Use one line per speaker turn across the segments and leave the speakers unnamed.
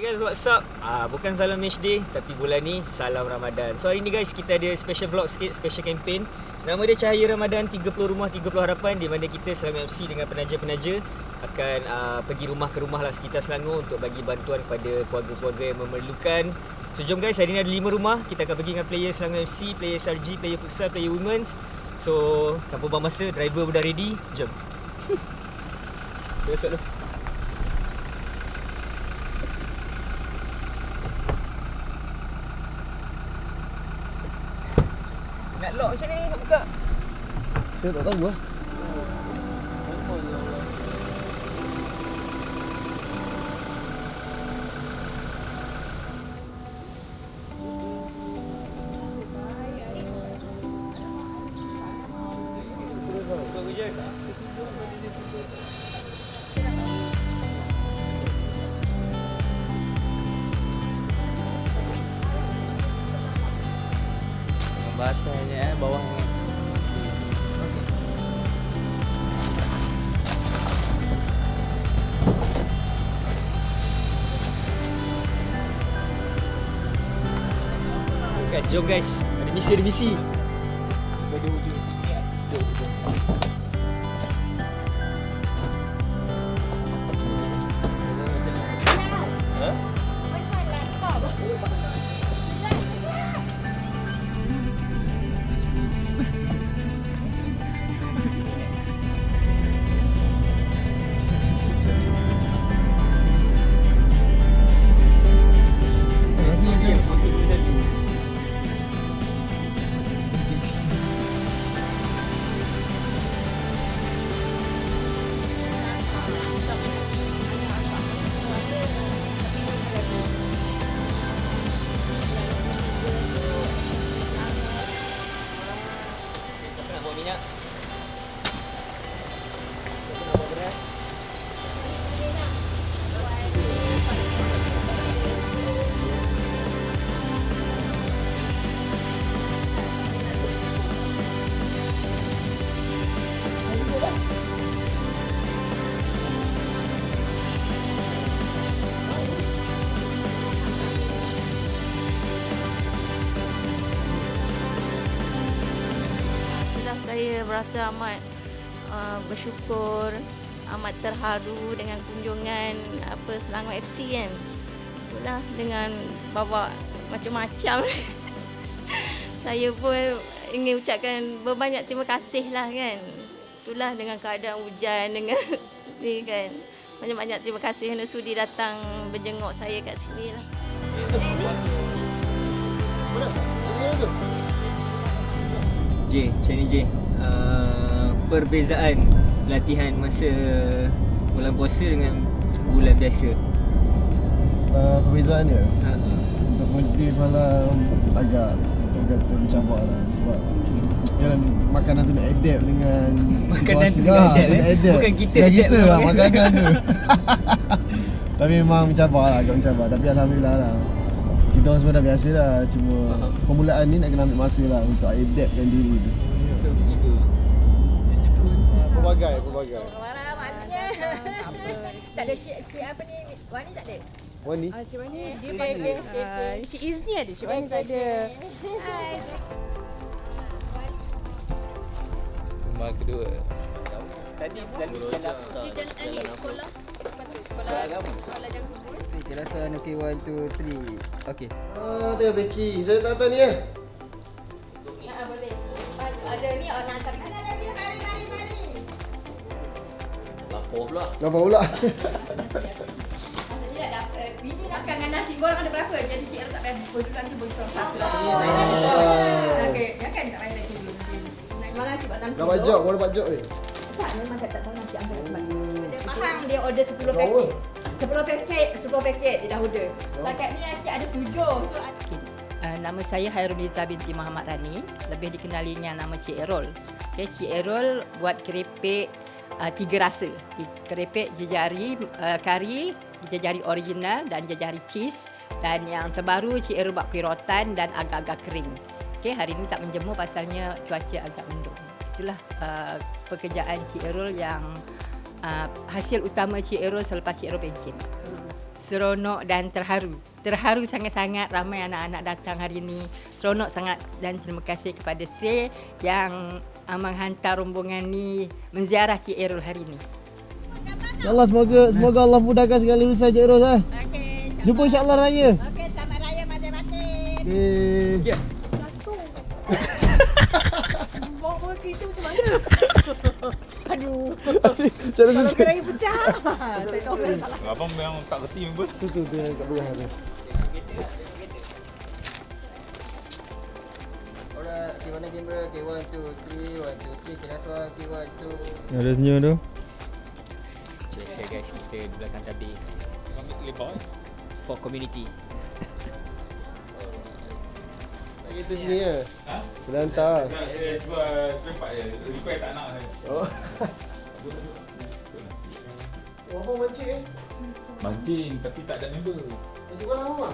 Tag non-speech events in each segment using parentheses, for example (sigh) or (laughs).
Guys, what's up? Ah, bukan Salam HD tapi bulan ni Salam Ramadan. So hari ni guys kita ada special vlog sikit, special campaign. Nama dia Cahaya Ramadan 30 Rumah 30 Harapan di mana kita Selangor MC dengan penaja-penaja akan uh, pergi rumah ke rumah lah sekitar Selangor untuk bagi bantuan kepada keluarga-keluarga yang memerlukan. So jom guys, hari ni ada 5 rumah. Kita akan pergi dengan player Selangor FC, player SRG, player futsal, player women's. So, tanpa buang masa, driver pun dah ready. Jom. (laughs) Kita masuk dulu. Nak lock macam ni, nak buka.
Saya tak tahu lah.
Suka hujan.
Batanya
jom guys. Ada misi, ada misi. Siapa
berasa amat uh, bersyukur, amat terharu dengan kunjungan apa Selangor FC kan. Itulah dengan bawa macam-macam. (laughs) saya pun ingin ucapkan berbanyak terima kasih lah kan. Itulah dengan keadaan hujan dengan (laughs) ni kan. Banyak-banyak terima kasih kerana sudi datang berjenguk saya kat sini lah.
Mana? Mana tu?
J, macam ni J. Uh, perbezaan latihan masa bulan puasa dengan bulan biasa.
Uh, perbezaan dia
Ha.
Untuk birthday malam agak Orang kata mencabar lah Sebab Yalah makanan tu nak adapt dengan (laughs)
Makanan tu nak
Ah,
adapt,
dia
eh?
nak adapt.
Bukan kita
Bukan
adapt
kita lah makanan tu (laughs) Tapi memang mencabar lah agak mencabar Tapi Alhamdulillah lah Kita orang semua dah biasa lah Cuma
Faham.
permulaan ni nak kena ambil masa lah Untuk adaptkan diri tu
So begitu.
Pelbagai, pelbagai
Warah maknya. tak ada cik, cik apa ni? Wani tak ada?
Wani
Ah, Cik Wani dia
Okey,
panggil
okey,
ah. Cik Izni ada, Cik Wani tak ada.
Hai.
Rumah kedua.
Tadi tadi dalam
Dia jalan ni sekolah. Sekolah sekolah guru.
Kita rasa okay one two three. Okay.
Ah, tengah baking Saya tak tahu ni eh
Ha, boleh. Ada ni orang nak hantar. Ada, ada, ada. Mari, mari, mari.
Nampak pula
dah dapat. Bini makan dengan nasi goreng ada berapa? Jadi cik tak payah berdua nanti bagi satu lah.
Ah.
Okey, ya kan tak payah lagi. Naik mana cik buat enam
Dah bajak, baru bajak ni
Tak, memang tak tak tahu nanti ambil. Dia faham dia order 10
Berapa?
paket. 10 paket, 10 paket dia dah order. Setakat ni cik ada 7. So,
Okay. Uh, nama saya Hairunisa binti Muhammad Rani, lebih dikenali dengan nama Cik Errol. Okay, Cik Errol buat keripik uh, tiga rasa. Keripik jejari uh, kari, jejari original dan jejari cheese. Dan yang terbaru Cik Errol buat kuih rotan dan agak-agak kering. Okay, hari ini tak menjemur pasalnya cuaca agak mendung. Itulah uh, pekerjaan Cik Errol yang uh, hasil utama Cik Errol selepas Cik Errol pencen. seronok dan terharu. Terharu sangat-sangat ramai anak-anak datang hari ini. Seronok sangat dan terima kasih kepada Sri yang uh, menghantar rombongan ni menziarah Cik Erol hari ini.
InsyaAllah semoga semoga Allah mudahkan segala urusan Cik Ros eh.
Okey.
Jumpa insyaAllah raya.
Okey, selamat raya masing-masing.
Okay. (laughs)
Bawa kereta macam mana? (laughs) Aduh.
Cara
Kalau
susah.
gerai pecah. Saya tahu saya salah.
Abang memang tak kerti pun.
Tu tu kat bawah tu.
Alright, okay, mana kamera? Okay, one, two, three, one, two, three. Okay, last one. Okay, one, two.
Ada senyum tu.
Biasa guys kita di belakang tabir
Ambil lebar eh.
for community.
Kita sini ya.
Ha?
Boleh hantar.
Tak, saya jual spare part je. Repair tak nak saya.
Oh. (laughs) Apa mancing eh?
Mancing tapi tak ada member.
Mancing kolam apa?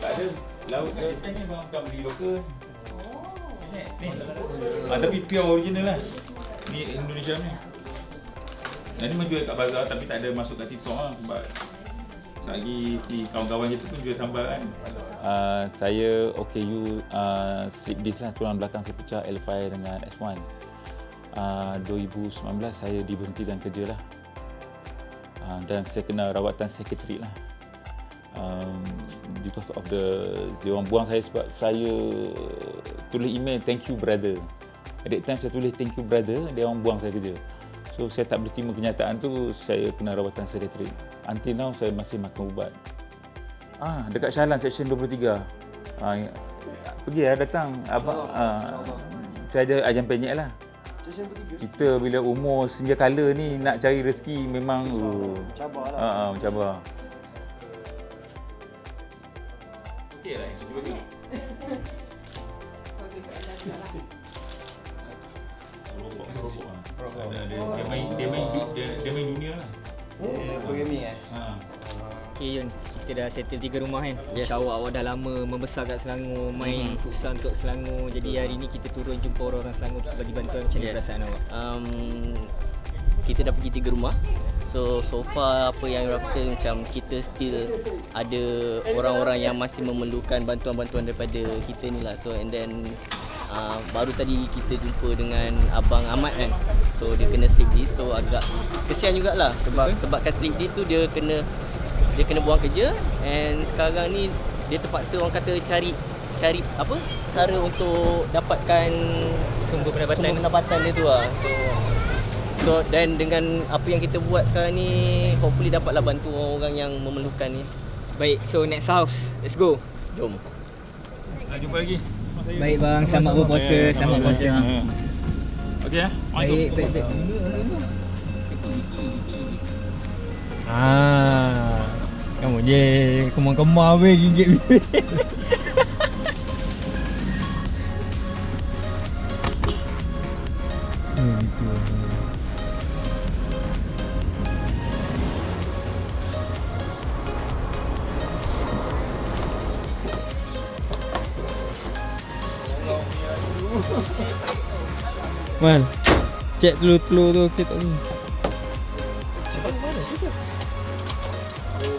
Tak ada. Laut kat Japan ni abang bukan beli lokal. Ni, ni. Ah, tapi pure original lah. Ni Indonesia ni. Yang ni menjual kat bazar tapi tak ada masuk kat TikTok lah sebab lagi si kawan-kawan kita pun jual sambal kan. Uh, saya OKU uh, slip disc lah tulang belakang saya pecah L5 dengan S1. Uh, 2019 saya diberhentikan kerja lah. Uh, dan saya kena rawatan sekretari lah. Um, because of the dia orang buang saya sebab saya tulis email thank you brother. At that time saya tulis thank you brother, dia orang buang saya kerja. So saya tak boleh terima kenyataan tu, saya kena rawatan sekretari. Until now saya masih makan ubat. Ah, dekat Shahlan section 23. Ah, ya. pergi lah datang. Abang ah, saya ada ajang penyek lah. Kita bila umur senja kala ni nak cari rezeki memang uh,
Cabar lah.
ah, ah, mencabar. Okey lah, cuba tu. Robot, robot lah. Ada, ada. Dia main, dia main, dia, dia main dunia lah.
Programming eh?
Ha.
Okay Yun, kita dah settle tiga rumah kan? Yes. InsyaAllah awak dah lama membesar kat Selangor Main
Mhm.
futsal untuk Selangor. Jadi hari ni kita turun jumpa orang-orang Selangor Untuk bagi bantuan macam
Yes.
perasaan awak?
Um, kita dah pergi tiga rumah. So so far apa yang rasa macam kita still ada orang-orang yang masih memerlukan bantuan-bantuan daripada kita ni lah. So and then uh, baru tadi kita jumpa dengan Abang Ahmad kan? So dia kena slip disc so agak kesian jugalah sebab sebabkan slip disc tu dia kena dia kena buang kerja and sekarang ni dia terpaksa orang kata cari cari apa? Cara untuk dapatkan
Sumber pendapatan
sumber pendapatan dia tu lah. So so dan dengan apa yang kita buat sekarang ni hopefully dapatlah bantu orang-orang yang memerlukan ni.
Baik, so next house, let's go.
Jom.
Nak jumpa lagi.
Baik bang, selamat berpuasa, selamat berpuasa
Okey eh.
Baik, baik, baik. Ah, kamu je kemar-kemar weh gigit bibir. (laughs) Gitu. Man, cek telur-telur tu kita tak tahu.
Saya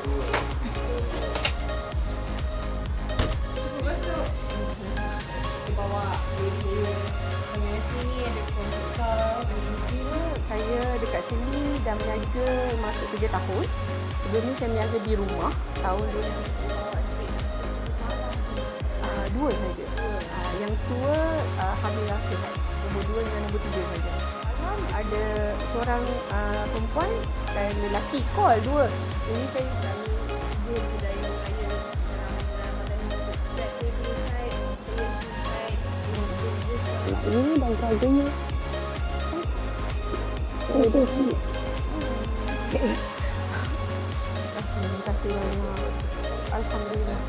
dekat sini dah berniaga masuk 3 tahun. Sebelum ni saya berniaga di rumah tahun 2000. Uh, dua saja. Uh, yang tua uh, Alhamdulillah sihat. Nombor dua dengan nombor tiga saja. Malam ada seorang uh, perempuan dan lelaki call dua. Ini saya dia sedaya punya side. Ini dan keluarganya Terima kasih banyak. Alhamdulillah.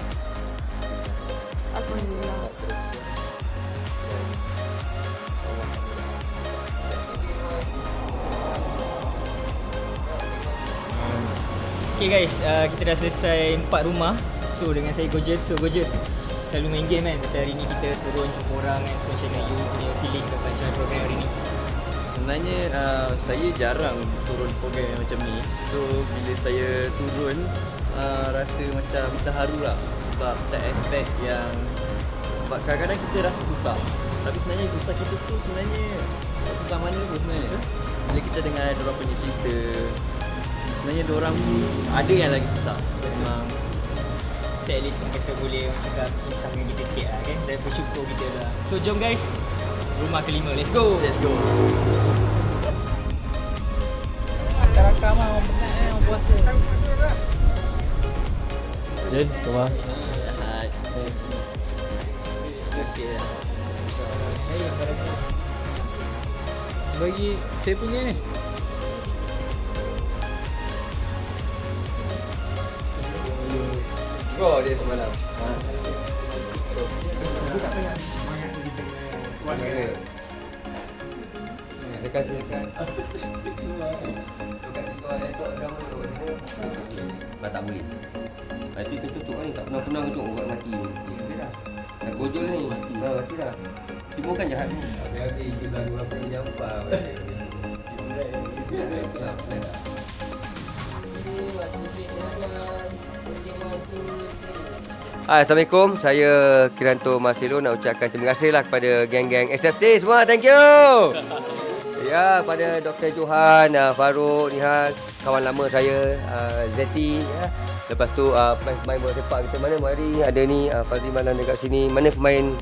Alhamdulillah.
Okay guys, uh, kita dah selesai empat rumah. So dengan saya Gojek, so Gojek selalu main game kan? Hari ni kita turun jumpa orang kan? So macam mana you punya feeling dapat join program hari ni?
Sebenarnya uh, saya jarang turun program yang macam ni. So bila saya turun
uh, rasa macam terharu lah. Sebab tak expect yang sebab kadang-kadang kita rasa susah. Tapi sebenarnya susah kita tu sebenarnya susah mana pun sebenarnya. Bila kita dengar diorang punya cerita sebenarnya diorang ada yang lagi susah memang
So at least kita boleh cakap kisah dengan kita sikit lah kan? Dan bersyukur kita lah So jom guys Rumah kelima, let's go.
Let's go.
Rakam lah orang penat eh orang puasa.
Jen, rumah
Bagi saya punya ni.
Go dia semalam Dekat sini kan? Dekat situ ada laptop Dah mula kat sini Dah tak boleh. Tapi kita cucuk ni Tak pernah-pernah cucuk Urat mati. Ni Dia dah. Dah gojol ni. Mati. Dah Mati dah. Timur kan jahat tu. Habis-habis Dia lalu apa (laughs) Dia jampak Hai, Assalamualaikum. Saya Kiranto Marcelo nak ucapkan terima kasih lah kepada geng-geng SFC semua. Thank you. (laughs) Ya, kepada Dr. Johan, uh, Farouk, Nihal, kawan lama saya, uh, Zeti. Ya. Lepas tu uh, pemain bola sepak kita mana mari ada ni uh, Fazli Malan dekat sini. Mana pemain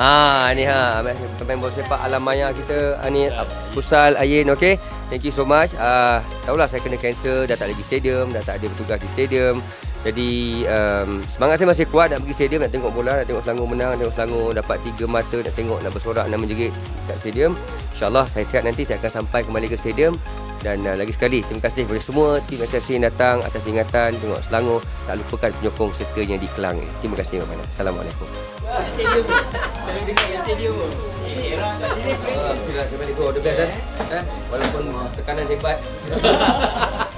Ah ni ha pemain bola sepak Alam Maya kita ah, ni uh, Pusal Ayin okey. Thank you so much. Ah uh, tahulah saya kena cancel dah tak lagi stadium, dah tak ada bertugas di stadium. Jadi um, semangat saya masih kuat nak pergi stadium nak tengok bola, nak tengok Selangor menang, nak tengok Selangor dapat tiga mata, nak tengok nak bersorak, nak menjerit kat stadium. InsyaAllah saya sihat nanti saya akan sampai kembali ke stadium dan uh, lagi sekali terima kasih kepada semua tim SFC yang datang atas ingatan tengok Selangor tak lupakan penyokong sertanya di Kelang ini. Terima kasih banyak. Assalamualaikum.
Stadium dengar orang sini
Alhamdulillah, saya balik go. The best eh. eh? Walaupun tekanan hebat. (laughs)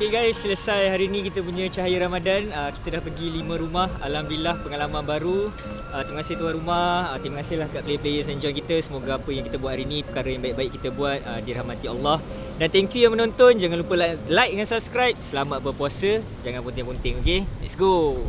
Okay guys, selesai hari ni kita punya cahaya Ramadan. Uh, kita dah pergi lima rumah. Alhamdulillah pengalaman baru. Uh, terima kasih tuan rumah. Uh, terima kasihlah kat player-players yang join kita. Semoga apa yang kita buat hari ni perkara yang baik-baik kita buat uh, dirahmati Allah. Dan thank you yang menonton. Jangan lupa like, like dan subscribe. Selamat berpuasa. Jangan bunting-bunting, okay? Let's go.